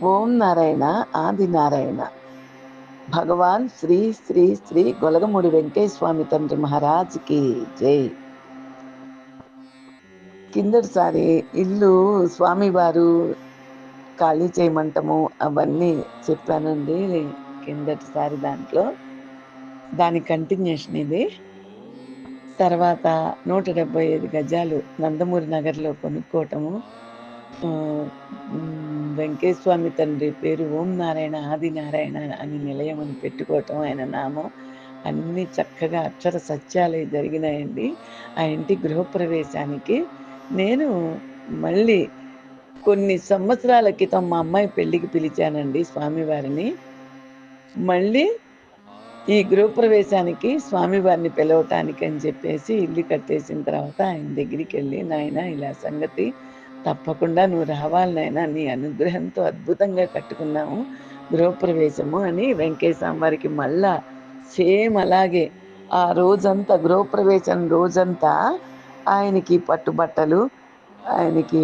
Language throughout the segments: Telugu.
ఓం నారాయణ ఆది నారాయణ. భగవాన్ శ్రీ శ్రీ శ్రీ గొలగముడి వెంకయ్య స్వామి తండ్రి మహారాజ్కి జై. కిందటిసారి ఇల్లు స్వామివారు ఖాళీ చేయమంటము అవన్నీ చెప్పానండి కిందటిసారి దాంట్లో. దాని కంటిన్యూషన్ ఇది. తర్వాత నూట డెబ్బై ఐదు గజాలు నందమూరి నగర్లో కొనుక్కోవటము వెంకటేశ్వామి తండ్రి పేరు ఓం నారాయణ ఆది నారాయణ అని నిలయం అని పెట్టుకోవటం ఆయన నామం. అన్నీ చక్కగా అక్షర సత్యాలే జరిగినాయండి. ఆ ఇంటి గృహప్రవేశానికి నేను మళ్ళీ కొన్ని సంవత్సరాల క్రితం మా అమ్మాయి పెళ్ళికి పిలిచానండి స్వామివారిని. మళ్ళీ ఈ గృహప్రవేశానికి స్వామివారిని పిలవటానికి అని చెప్పేసి ఇల్లు కట్టేసిన తర్వాత ఆయన దగ్గరికి వెళ్ళి నాయన ఇలా సంగతి తప్పకుండా నువ్వు రావాలనైనా నీ అనుగ్రహంతో అద్భుతంగా కట్టుకున్నాము గృహప్రవేశము అని వెంకటేశ్వర వారికి మళ్ళా సేమ్ అలాగే ఆ రోజంతా గృహప్రవేశం రోజంతా ఆయనకి పట్టుబట్టలు ఆయనకి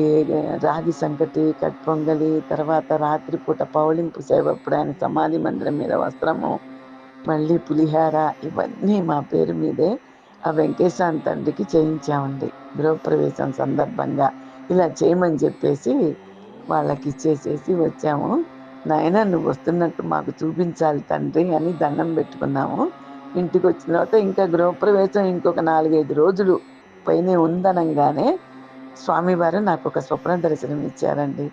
రాగి సంకటి కట్పొంగలి తర్వాత రాత్రిపూట పౌలింపు సేవప్పుడు ఆయన సమాధి మందిరం మీద వస్త్రము మళ్ళీ పులిహార ఇవన్నీ మా పేరు మీదే ఆ వెంకటేశ్వర తండ్రికి చేయించామండి. గృహప్రవేశం సందర్భంగా ఇలా చేయమని చెప్పేసి వాళ్ళకి ఇచ్చేసేసి వచ్చాము. నాయన నువ్వు వస్తున్నట్టు మాకు చూపించాలి తండ్రి అని దండం పెట్టుకున్నాము. ఇంటికి వచ్చిన తర్వాత ఇంకా గృహప్రవేశం ఇంకొక నాలుగైదు రోజులు పైనే ఉందనంగానే స్వామివారు నాకు ఒక స్వప్న దర్శనం ఇచ్చారండి.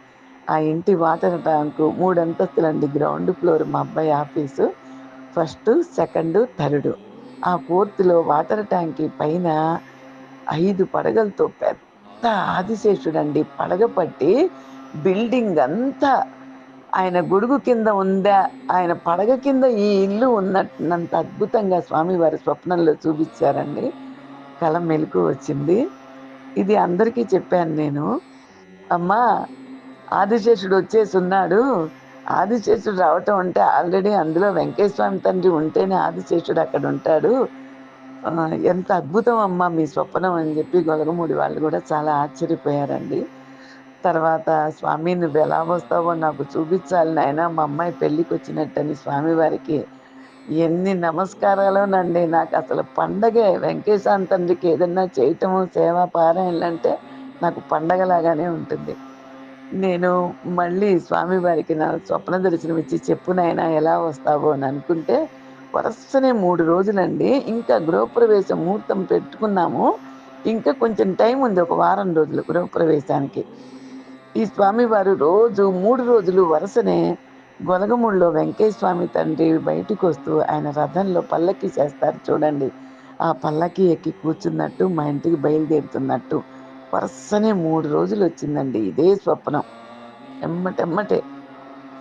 ఆ ఇంటి వాటర్ ట్యాంకు మూడు అంతస్తులండి గ్రౌండ్ ఫ్లోర్ మా అబ్బాయి ఆఫీసు ఫస్ట్ సెకండ్ థర్డ్. ఆ ఫోర్త్లో వాటర్ ట్యాంక్ పైన ఐదు పడగలతో పెద్ద ఆదిశేషుడండి. పడగ పట్టి బిల్డింగ్ అంతా ఆయన గొడుగు కింద ఉందా ఆయన పడగ కింద ఈ ఇల్లు ఉన్నంత అద్భుతంగా స్వామివారి స్వప్నంలో చూపించారండి. కళ మెలకు వచ్చింది. ఇది అందరికీ చెప్పాను నేను. అమ్మా ఆదిశేషుడు వచ్చేసి ఉన్నాడు. ఆదిశేషుడు రావటం అంటే ఆల్రెడీ అందులో వెంకటేశ్వమి తండ్రి ఉంటేనే ఆదిశేషుడు అక్కడ ఉంటాడు. ఎంత అద్భుతం అమ్మా మీ స్వప్నం అని చెప్పి గొలగమూడి వాళ్ళు కూడా చాలా ఆశ్చర్యపోయారండి. తర్వాత స్వామి నువ్వు ఎలా వస్తావో నాకు చూపించాలి నాయన మా అమ్మాయి పెళ్ళికి వచ్చినట్టని స్వామివారికి ఎన్ని నమస్కారాలునండి. నాకు అసలు పండగే వెంకటేశ్వర తండ్రికి ఏదన్నా చేయటము సేవ పారాయణలు అంటే నాకు పండగలాగానే ఉంటుంది. నేను మళ్ళీ స్వామివారికి నా స్వప్న దర్శనం ఇచ్చి చెప్పునైనా ఎలా వస్తావో అని అనుకుంటే వరుసనే మూడు రోజులండి. ఇంకా గృహప్రవేశం ముహూర్తం పెట్టుకున్నాము. ఇంకా కొంచెం టైం ఉంది ఒక వారం రోజులు గృహప్రవేశానికి. ఈ స్వామివారు రోజు మూడు రోజులు వరుసనే గొలగముడిలో వెంకయ్య స్వామి తండ్రి బయటికి వస్తూ ఆయన రథంలో పల్లకి చేస్తారు చూడండి. ఆ పల్లకి ఎక్కి కూర్చున్నట్టు మా ఇంటికి బయలుదేరుతున్నట్టు వరుసనే మూడు రోజులు వచ్చిందండి. ఇదే స్వప్నం. ఎమ్మటెమ్మటే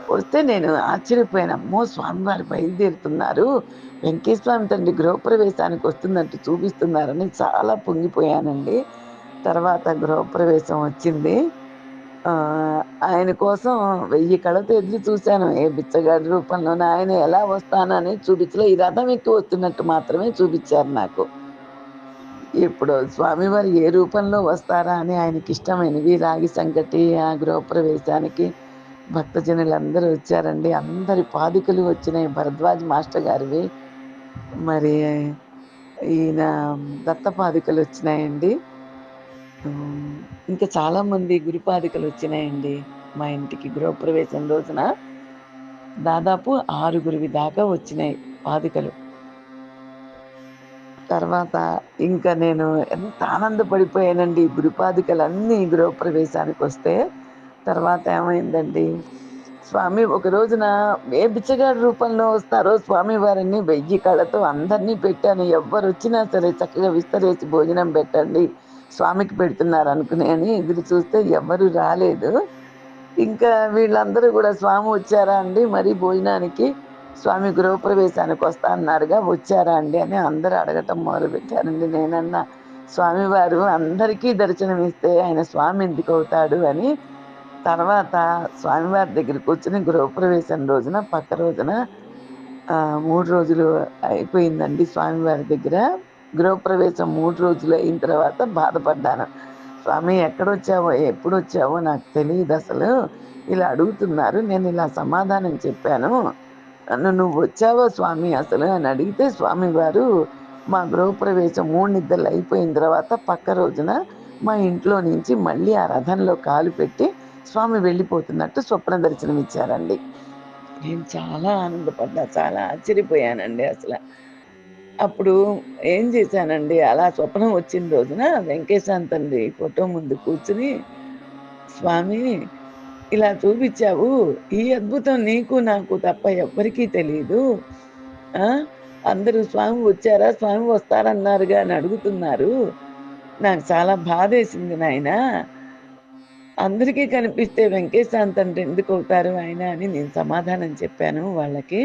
వస్తే నేను ఆశ్చర్యపోయానమ్మో స్వామివారు బయలుదేరుతున్నారు. వెంకటేశ్వామి తండ్రి గృహప్రవేశానికి వస్తున్నట్టు చూపిస్తున్నారని చాలా పొంగిపోయానండి. తర్వాత గృహప్రవేశం వచ్చింది. ఆయన కోసం వెయ్యి కళతో ఎదురు చూశాను. ఏ బిచ్చగాడి రూపంలోనే ఆయన ఎలా వస్తానని చూపించలే. ఈ రథం ఎక్కువ వస్తున్నట్టు మాత్రమే చూపించారు నాకు. ఇప్పుడు స్వామివారు ఏ రూపంలో వస్తారా అని ఆయనకి ఇష్టమైనవి రాగి సంకటి ఆ గృహప్రవేశానికి భక్తజనులందరూ వచ్చారండి. అందరి పాదుకలు వచ్చినాయి. భరద్వాజ్ మాస్టర్ గారివి. మరి ఈయన దత్తపాదికలు వచ్చినాయండి. ఇంకా చాలామంది గురుపాదికలు వచ్చినాయండి మా ఇంటికి గృహప్రవేశం రోజున. దాదాపు ఆరుగురివి దాకా వచ్చినాయి పాదికలు. తర్వాత ఇంకా నేను ఎంత ఆనందపడిపోయానండి. గురుపాదికలు అన్నీ గృహప్రవేశానికి వస్తే తర్వాత ఏమైందండి? స్వామి ఒక రోజున ఏ బిచ్చగాడి రూపంలో వస్తారో స్వామి వారిని వెయ్యి కళ్ళతో అందరినీ పెట్టాను. ఎవ్వరు వచ్చినా సరే చక్కగా విస్తరేసి భోజనం పెట్టండి స్వామికి పెడుతున్నారు అనుకునే అని ఎదురు చూస్తే ఎవరు రాలేదు. ఇంకా వీళ్ళందరూ కూడా స్వామి వచ్చారా అండి? మరి భోజనానికి స్వామి గృహప్రవేశానికి వస్తా అన్నారుగా వచ్చారా అండి? అని అందరూ అడగటం మొదలుపెట్టారండి. నేనన్నా స్వామివారు అందరికీ దర్శనం ఇస్తే ఆయన స్వామి ఎందుకు అవుతాడు? అని తర్వాత స్వామివారి దగ్గర కూర్చుని గృహప్రవేశం రోజున పక్క రోజున మూడు రోజులు అయిపోయిందండి స్వామివారి దగ్గర. గృహప్రవేశం మూడు రోజులు అయిన తర్వాత బాధపడ్డాను. స్వామి ఎక్కడొచ్చావో? ఎప్పుడు వచ్చావో నాకు తెలియదు అసలు. ఇలా అడుగుతున్నారు. నేను ఇలా సమాధానం చెప్పాను. నన్ను నువ్వు వచ్చావో స్వామి? అసలు అని అడిగితే స్వామివారు మా గృహప్రవేశం మూడు నిద్రలు అయిపోయిన తర్వాత పక్క రోజున మా ఇంట్లో నుంచి మళ్ళీ ఆ రథంలో కాలు పెట్టి స్వామి వెళ్ళిపోతున్నట్టు స్వప్న దర్శనం ఇచ్చారండి. నేను చాలా ఆనందపడ్డా చాలా ఆశ్చర్యపోయానండి అసలు. అప్పుడు ఏం చేశానండి అలా స్వప్నం వచ్చిన రోజున వెంకటేశాన్ తండ్రి ఫోటో ముందు కూర్చుని స్వామి ఇలా చూపించావు ఈ అద్భుతం నీకు నాకు తప్ప ఎవ్వరికీ తెలియదు అందరూ స్వామి వచ్చారా స్వామి వస్తారన్నారుగా అని అడుగుతున్నారు. నాకు చాలా బాధేసింది నాయన. అందరికీ కనిపిస్తే వెంకటేశాంత్ అంటే ఎందుకు అవుతారు ఆయన అని నేను సమాధానం చెప్పాను వాళ్ళకి.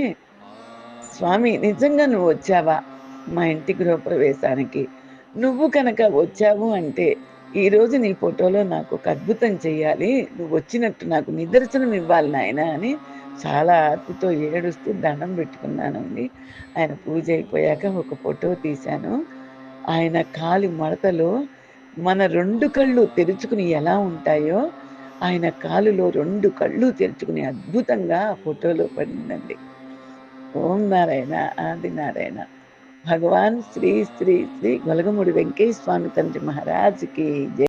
స్వామి నిజంగా నువ్వు వచ్చావా? మా ఇంటి గృహప్రవేశానికి. నువ్వు కనుక వచ్చావు అంటే ఈరోజు నీ ఫోటోలో నాకు ఒక అద్భుతం చెయ్యాలి. నువ్వు వచ్చినట్టు నాకు నిదర్శనం ఇవ్వాలి నాయన అని చాలా ఆర్తితో ఏడుస్తూ దండం పెట్టుకున్నానండి. ఆయన పూజ అయిపోయాక ఒక ఫోటో తీశాను. ఆయన కాలి మడతలో మన రెండు కళ్ళు తెరుచుకుని ఎలా ఉంటాయో ఆయన కాలులో రెండు కళ్ళు తెరుచుకుని అద్భుతంగా ఫోటోలో పడిందండి. ఓం నారాయణ ఆది నారాయణ. భగవాన్ శ్రీ శ్రీ శ్రీ గొలగముడి వెంకటేశ్వర స్వామి తండ్రి మహారాజుకి జయ